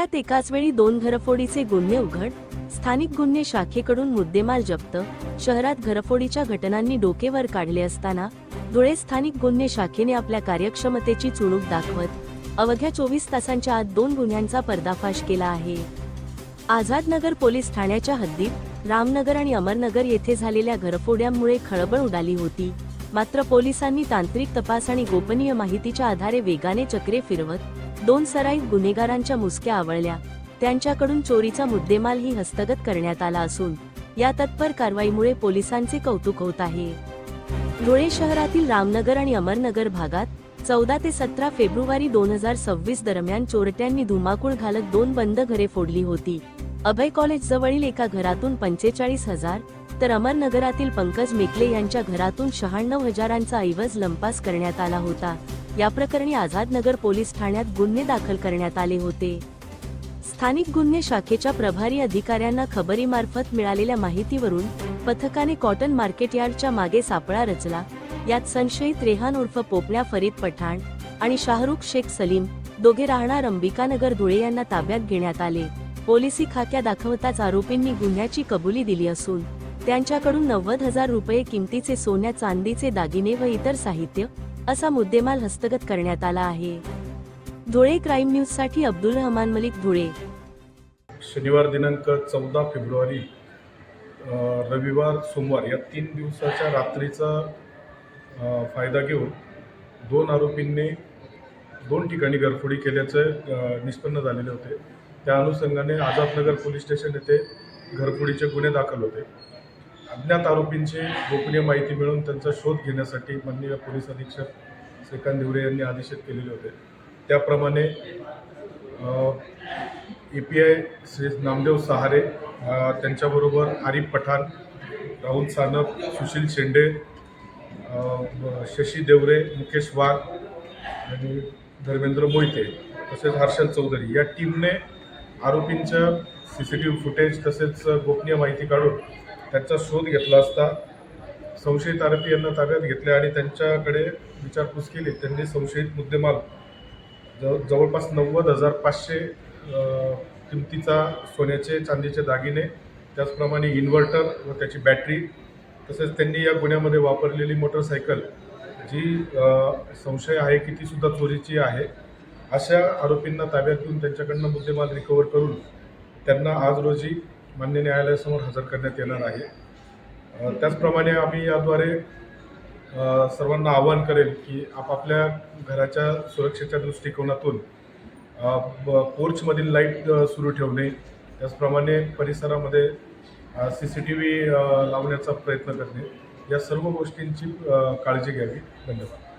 ठाण्यात एकाच वेळी दोन घरफोडीचे गुन्हे उघड स्थानिक गुन्हे शाखेकडून मुद्देमाल जप्त शहरात घरफोडीच्या घटनांनी डोकेवर काढले असताना धुळे स्थानिक गुन्हे शाखेने आपल्या कार्यक्षमतेची चुणूक दाखवत अवघ्या चोवीस तासांच्या आत दोन गुन्ह्यांचा पर्दाफाश केला आहे. आझादनगर पोलीस ठाण्याच्या हद्दीत रामनगर आणि अमरनगर येथे झालेल्या घरफोड्यांमुळे खळबळ उडाली होती. मात्र पोलिसांनी तांत्रिक तपास आणि गोपनीय माहितीच्या आधारे वेगाने चक्रे फिरवत दोन सराईत गुन्हेगारांच्या मुसक्या आवळल्या. त्यांच्याकडून चोरीचा मुद्देमालही हस्तगत करण्यात आला असून या तत्पर कारवाईमुळे पोलिसांचे कौतुक होत आहे. धुळे शहरातील रामनगर आणि अमरनगर भागात चौदा ते सतरा फेब्रुवारी दोन हजार सव्वीस दरम्यान चोरट्यांनी धुमाकूळ घालत दोन बंद घरे फोडली होती. अभय कॉलेज जवळील एका घरातून पंचेचाळीस हजार तर अमरनगरातील पंकज मेकले यांच्या घरातून शहाण्णव हजारांचा ऐवज लंपास करण्यात आला होता. या प्रकरणी आझादनगर पोलीस ठाण्यात गुन्हे दाखल करण्यात आले होते. स्थानिक गुन्हे शाखेच्या प्रभारी अधिकाऱ्यांना खबरीमार्फत मिळालेल्या माहितीवरून पथकाने कॉटन मार्केट यार्डच्या मागे सापळा रचला. यात संशयित रेहान उर्फ पोपण्या फरीद पठाण आणि शाहरुख शेख सलीम दोघे राहणार अंबिकानगर धुळे यांना ताब्यात घेण्यात आले. पोलिसी खाक्या दाखवताच आरोपींनी गुन्ह्याची कबुली दिली असून त्यांच्याकडून नव्वद हजार रुपये किमतीचे सोन्या चांदीचे दागिने व इतर साहित्य असा मुद्देमाल हस्तगत करण्यात आला आहे. धुळे क्राईम न्यूजसाठी अब्दुल रहमान मलिक धुळे. शनिवार दिनांक चौदा फेब्रुवारी रविवार सोमवार या तीन दिवसाच्या रात्रीचा फायदा घेऊन दोन आरोपींनी दोन ठिकाणी घरफोडी केल्याचे निष्पन्न झालेले होते. त्या अनुषंगाने आझादनगर पोलीस स्टेशन येथे घरफोडीचे गुन्हे दाखल होते. अज्ञात आरोपींची गोपनीय माहिती मिळून त्यांचा शोध घेण्यासाठी माननीय पोलीस अधीक्षक श्रीकांत देवरे यांनी आदेशित केलेले होते. त्याप्रमाणे A P I Shri Namdev Sahare त्यांच्याबरोबर आरिफ पठाण राहुल सानप सुशील शेंडे शशी देवरे मुकेश वाघ आणि धर्मेंद्र मोहिते तसेच हर्षल चौधरी या टीमने आरोपींचं C C T V footage तसेच गोपनीय माहिती काढून त्यांचा शोध घेतला असता संशयित आरोपी यांना ताब्यात घेतले आणि त्यांच्याकडे विचारपूस केली. त्यांनी संशयित मुद्देमाल जव जवळपास नव्वद हजार पाचशे किमतीचा सोन्याचे चांदीचे दागिने त्याचप्रमाणे इन्व्हर्टर व त्याची बॅटरी तसेच त्यांनी या गुन्ह्यामध्ये वापरलेली मोटरसायकल जी संशय आहे की ती सुद्धा चोरीची आहे अशा आरोपींना ताब्यात घेऊन त्यांच्याकडनं मुद्देमाल रिकवर करून त्यांना आज रोजी मान्य न्यायालयासमोर हजर करण्यात येणार आहे. त्याचप्रमाणे आम्ही याद्वारे सर्वांना आवाहन करेल की आपापल्या घराच्या सुरक्षेच्या दृष्टिकोनातून पोर्चमधील लाइट सुरू ठेवणे त्याचप्रमाणे परिसरामध्ये सी सी टी व्ही लावण्याचा प्रयत्न करणे या सर्व गोष्टींची काळजी घ्यावी. धन्यवाद.